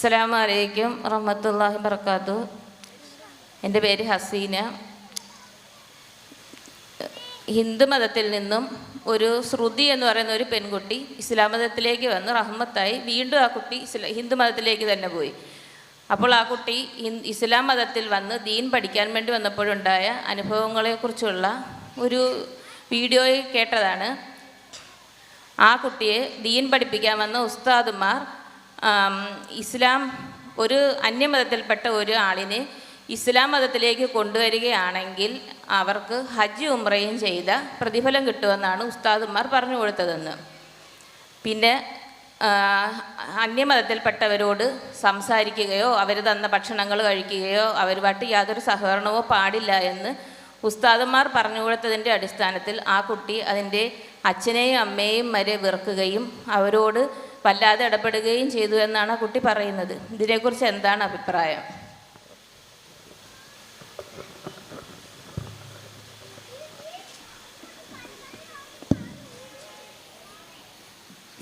അസ്സലാമു അലൈക്കും റഹ്മത്തുള്ളാഹി വർക്കാത്തു എന്റെ പേര് ഹസീന. ഹിന്ദു മതത്തിൽ നിന്നും ഒരു ശ്രുതി എന്ന് പറയുന്ന ഒരു പെൺകുട്ടി ഇസ്ലാം മതത്തിലേക്ക് വന്ന് റഹ്മത്തായി വീണ്ടും ആ കുട്ടി ഇസ്ല ഹിന്ദു മതത്തിലേക്ക് തന്നെ പോയി. അപ്പോൾ ആ കുട്ടി ഇസ്ലാം മതത്തിൽ വന്ന് ദീൻ പഠിക്കാൻ വേണ്ടി വന്നപ്പോഴുണ്ടായ അനുഭവങ്ങളെക്കുറിച്ചുള്ള ഒരു വീഡിയോയിൽ കേട്ടതാണ്. ആ കുട്ടിയെ ദീൻ പഠിപ്പിക്കാൻ വന്ന ഉസ്താദുമാർ ഇസ്ലാം ഒരു അന്യമതത്തിൽപ്പെട്ട ഒരു ആളിനെ ഇസ്ലാം മതത്തിലേക്ക് കൊണ്ടുവരികയാണെങ്കിൽ അവർക്ക് ഹജ്ജ് ഉമ്രയും ചെയ്ത പ്രതിഫലം കിട്ടുമെന്നാണ് ഉസ്താദുമാർ പറഞ്ഞു കൊടുത്തതെന്ന്. പിന്നെ അന്യമതത്തിൽപ്പെട്ടവരോട് സംസാരിക്കുകയോ അവർ തന്ന ഭക്ഷണങ്ങൾ കഴിക്കുകയോ അവരുമായിട്ട് യാതൊരു സഹകരണമോ പാടില്ല എന്ന് ഉസ്താദന്മാർ പറഞ്ഞു കൊടുത്തതിന്റെ അടിസ്ഥാനത്തിൽ ആ കുട്ടി അതിന്റെ അച്ഛനെയും അമ്മയെയും വരെ വെറുക്കുകയും അവരോട് വല്ലാതെ ഇടപെടുകയും ചെയ്തു എന്നാണ് കുട്ടി പറയുന്നത്. ഇതിനെക്കുറിച്ച് എന്താണ് അഭിപ്രായം?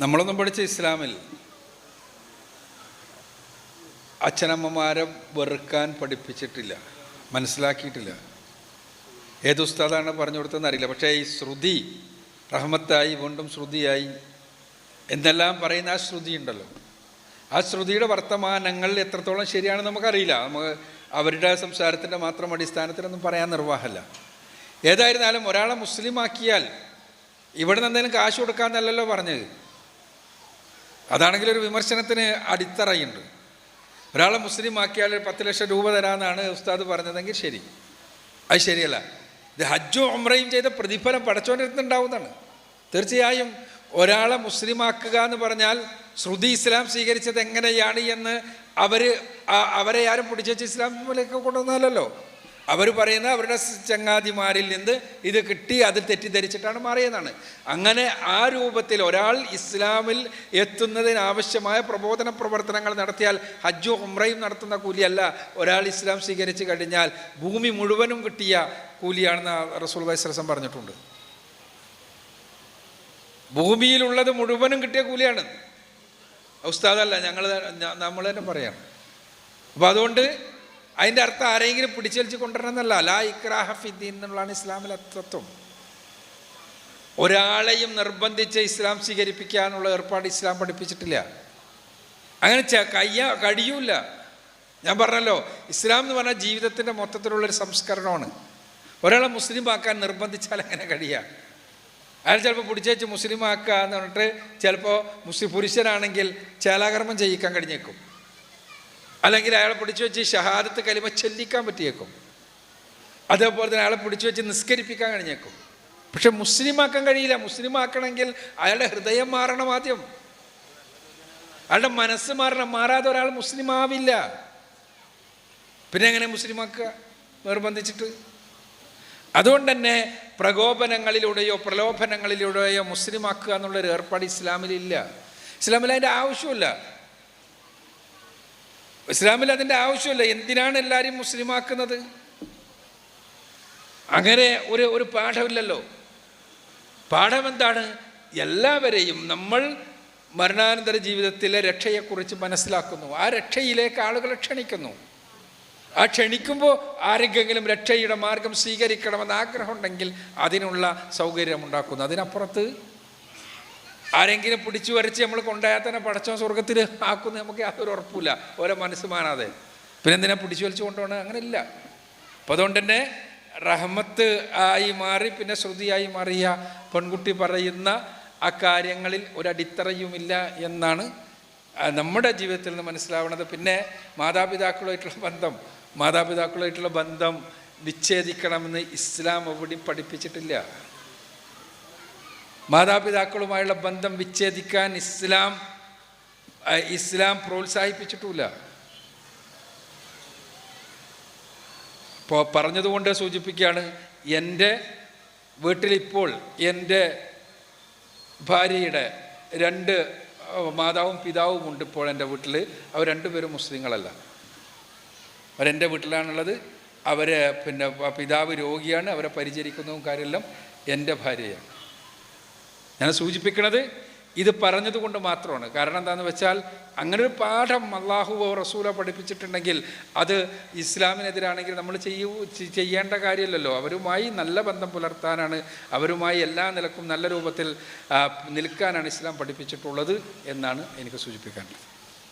നമ്മളൊന്നും പഠിച്ച ഇസ്ലാമിൽ അച്ഛനമ്മമാരെ വെറുക്കാൻ പഠിപ്പിച്ചിട്ടില്ല. മനസ്സിലാക്കിയിട്ടില്ല. ഏത് ഉസ്താദാണ് പറഞ്ഞു കൊടുത്തതെന്ന് അറിയില്ല. പക്ഷേ ഈ ശ്രുതി റഹ്മത്തായി വീണ്ടും ശ്രുതിയായി എന്നെല്ലാം പറയുന്ന ആ ശ്രുതി ഉണ്ടല്ലോ. ആ ശ്രുതിയുടെ വർത്തമാനങ്ങൾ എത്രത്തോളം ശരിയാണെന്ന് നമുക്കറിയില്ല. നമുക്ക് അവരുടെ സംസാരത്തിന്റെ മാത്രം അടിസ്ഥാനത്തിലൊന്നും പറയാൻ നിർവാഹമല്ല. ഏതായിരുന്നാലും ഒരാളെ മുസ്ലിമാക്കിയാൽ ഇവിടെ നിന്ന് എന്തെങ്കിലും കാശ് കൊടുക്കാമെന്നല്ലല്ലോ പറഞ്ഞത്. അതാണെങ്കിൽ ഒരു വിമർശനത്തിന് അടിത്തറയുണ്ട്. ഒരാളെ മുസ്ലിം ആക്കിയാൽ ഒരു പത്ത് ലക്ഷം രൂപ തരാമെന്നാണ് ഉസ്താദ് പറഞ്ഞതെങ്കിൽ ശരി. അത് ശരിയല്ല. ഇത് ഹജ്ജും ഉംറയും ചെയ്ത പ്രതിഫലം പടച്ചോണ്ടിരുന്നുണ്ടാവുന്നതാണ് തീർച്ചയായും ഒരാളെ മുസ്ലിമാക്കുക എന്ന് പറഞ്ഞാൽ ശ്രുതി ഇസ്ലാം സ്വീകരിച്ചത് എങ്ങനെയാണ് എന്ന് അവർ അവരെ ആരും പിടിച്ചു വെച്ച് ഇസ്ലാമിലേക്ക് കൊണ്ടുവന്നാലല്ലോ. അവർ പറയുന്ന അവരുടെ ചങ്ങാതിമാരിൽ നിന്ന് ഇത് കിട്ടി അത് തെറ്റിദ്ധരിച്ചിട്ടാണ് മാറിയതാണ് അങ്ങനെ ആ രൂപത്തിൽ ഒരാൾ ഇസ്ലാമിൽ എത്തുന്നതിനാവശ്യമായ പ്രബോധന പ്രവർത്തനങ്ങൾ നടത്തിയാൽ ഹജ്ജും ഉംറയും നടത്തുന്ന കൂലിയല്ല. ഒരാൾ ഇസ്ലാം സ്വീകരിച്ച് കഴിഞ്ഞാൽ ഭൂമി മുഴുവനും കിട്ടിയ കൂലിയാണെന്ന് റസൂൽ വൈസ്രസം പറഞ്ഞിട്ടുണ്ട്. ഭൂമിയിലുള്ളത് മുഴുവനും കിട്ടിയ കൂലിയാണ്. ഉസ്താദല്ല ഞങ്ങൾ നമ്മൾ തന്നെ പറയാണ് അപ്പോൾ അതുകൊണ്ട് അതിന്റെ അർത്ഥം ആരെങ്കിലും പിടിച്ചേൽച്ച് കൊണ്ടുവരണം എന്നല്ല ലാ ഇക്രാഹഫിദ്ദീൻ എന്നുള്ളതാണ് ഇസ്ലാമിലെ തത്വം. ഒരാളെയും നിർബന്ധിച്ച് ഇസ്ലാം സ്വീകരിപ്പിക്കാനുള്ള ഏർപ്പാട് ഇസ്ലാം പഠിപ്പിച്ചിട്ടില്ല. അങ്ങനെ കയ്യ കഴിയൂല ഞാൻ പറഞ്ഞല്ലോ ഇസ്ലാം എന്ന് പറഞ്ഞാൽ ജീവിതത്തിന്റെ മൊത്തത്തിലുള്ളൊരു സംസ്കരണമാണ്. ഒരാളെ മുസ്ലിം ആക്കാൻ നിർബന്ധിച്ചാൽ അങ്ങനെ കഴിയുക അയാൾ ചിലപ്പോൾ പിടിച്ചേച്ച് മുസ്ലിം ആക്കുക എന്ന് പറഞ്ഞിട്ട് ചിലപ്പോൾ മുസ്ലിം പുരുഷനാണെങ്കിൽ ചേലാകർമ്മം ചെയ്യിക്കാൻ കഴിഞ്ഞേക്കും. അല്ലെങ്കിൽ അയാളെ പിടിച്ചു വെച്ച് ഷഹാദത്ത് കലിമ ചെല്ലിക്കാൻ പറ്റിയേക്കും. അതേപോലെ തന്നെ അയാളെ പിടിച്ചു വെച്ച് നിസ്കരിപ്പിക്കാൻ കഴിഞ്ഞേക്കും. പക്ഷെ മുസ്ലിം ആക്കാൻ കഴിയില്ല. മുസ്ലിം ആക്കണമെങ്കിൽ അയാളുടെ ഹൃദയം മാറണം ആദ്യം. അയാളുടെ മനസ്സ് മാറണം. മാറാതെ ഒരാൾ മുസ്ലിം ആവില്ല പിന്നെ എങ്ങനെ മുസ്ലിം ആക്കുക നിർബന്ധിച്ചിട്ട് അതുകൊണ്ട് തന്നെ പ്രകോപനങ്ങളിലൂടെയോ പ്രലോഭനങ്ങളിലൂടെയോ മുസ്ലിം ആക്കുക എന്നുള്ളൊരു ഏർപ്പാട് ഇസ്ലാമിലില്ല. ഇസ്ലാമിൽ അതിന്റെ ആവശ്യമില്ല ഇസ്ലാമിൽ അതിന്റെ ആവശ്യമില്ല എന്തിനാണ് എല്ലാവരും മുസ്ലിമാക്കുന്നത്? അങ്ങനെ ഒരു ഒരു പാഠമില്ലല്ലോ. പാഠം എന്താണ് എല്ലാവരെയും നമ്മൾ മരണാനന്തര ജീവിതത്തിലെ രക്ഷയെക്കുറിച്ച് മനസ്സിലാക്കുന്നു. ആ രക്ഷയിലേക്ക് ആളുകളെ ക്ഷണിക്കുന്നു. ആ ക്ഷണിക്കുമ്പോൾ ആരെങ്കിലും രക്ഷയുടെ മാർഗം സ്വീകരിക്കണമെന്ന് ആഗ്രഹമുണ്ടെങ്കിൽ അതിനുള്ള സൗകര്യം ഉണ്ടാക്കുന്നു. അതിനപ്പുറത്ത് ആരെങ്കിലും പിടിച്ചു വരച്ച് നമ്മൾ കൊണ്ടുപോയാൽ തന്നെ പടച്ചോ സ്വർഗത്തിൽ ആക്കുന്ന നമുക്ക് യാതൊരു ഉറപ്പില്ല ഓരോ മനസ്സ് മാനാതെ പിന്നെ എന്തിനാ പിടിച്ചു വലിച്ചു കൊണ്ടുപോകണം അങ്ങനെ ഇല്ല അപ്പം അതുകൊണ്ട് തന്നെ റഹ്മത്ത് ആയി മാറി പിന്നെ ശ്രുതിയായി മാറിയ പെൺകുട്ടി പറയുന്ന ആ കാര്യങ്ങളിൽ ഒരടിത്തറയുമില്ല എന്നാണ് നമ്മുടെ ജീവിതത്തിൽ നിന്ന് മനസ്സിലാവുന്നത്. പിന്നെ മാതാപിതാക്കളുമായിട്ടുള്ള ബന്ധം. മാതാപിതാക്കളുമായിട്ടുള്ള ബന്ധം വിച്ഛേദിക്കണമെന്ന് ഇസ്ലാം എവിടെയും പഠിപ്പിച്ചിട്ടില്ല. മാതാപിതാക്കളുമായുള്ള ബന്ധം വിച്ഛേദിക്കാൻ ഇസ്ലാം ഇസ്ലാം പ്രോത്സാഹിപ്പിച്ചിട്ടില്ല ഇപ്പോൾ പറഞ്ഞതുകൊണ്ട് സൂചിപ്പിക്കുകയാണ് എന്റെ വീട്ടിലിപ്പോൾ എന്റെ ഭാര്യയുടെ രണ്ട് മാതാവും പിതാവും ഉണ്ട് ഇപ്പോൾ എന്റെ വീട്ടിൽ അവർ രണ്ടുപേരും മുസ്ലിങ്ങളല്ല. അവരെന്റെ വീട്ടിലാണുള്ളത്. അവർ പിന്നെ പിതാവ് രോഗിയാണ്. അവരെ പരിചരിക്കുന്നതും കാര്യമെല്ലാം എന്റെ ഭാര്യയാണ്. ഞാൻ സൂചിപ്പിക്കുന്നത് ഇത് പറഞ്ഞതുകൊണ്ട് മാത്രമാണ്. കാരണം എന്താണെന്ന് വെച്ചാൽ അങ്ങനെ ഒരു പാഠം അള്ളാഹുവോ റസൂലോ പഠിപ്പിച്ചിട്ടുണ്ടെങ്കിൽ അത് ഇസ്ലാമിനെതിരാണെങ്കിൽ നമ്മൾ ചെയ്യൂ ചെയ്യേണ്ട കാര്യമില്ലല്ലോ. അവരുമായി നല്ല ബന്ധം പുലർത്താനാണ് അവരുമായി എല്ലാ നിലക്കും നല്ല രൂപത്തിൽ നിൽക്കാനാണ് ഇസ്ലാം പഠിപ്പിച്ചിട്ടുള്ളത് എന്നാണ് എനിക്ക് സൂചിപ്പിക്കാനുള്ളത്.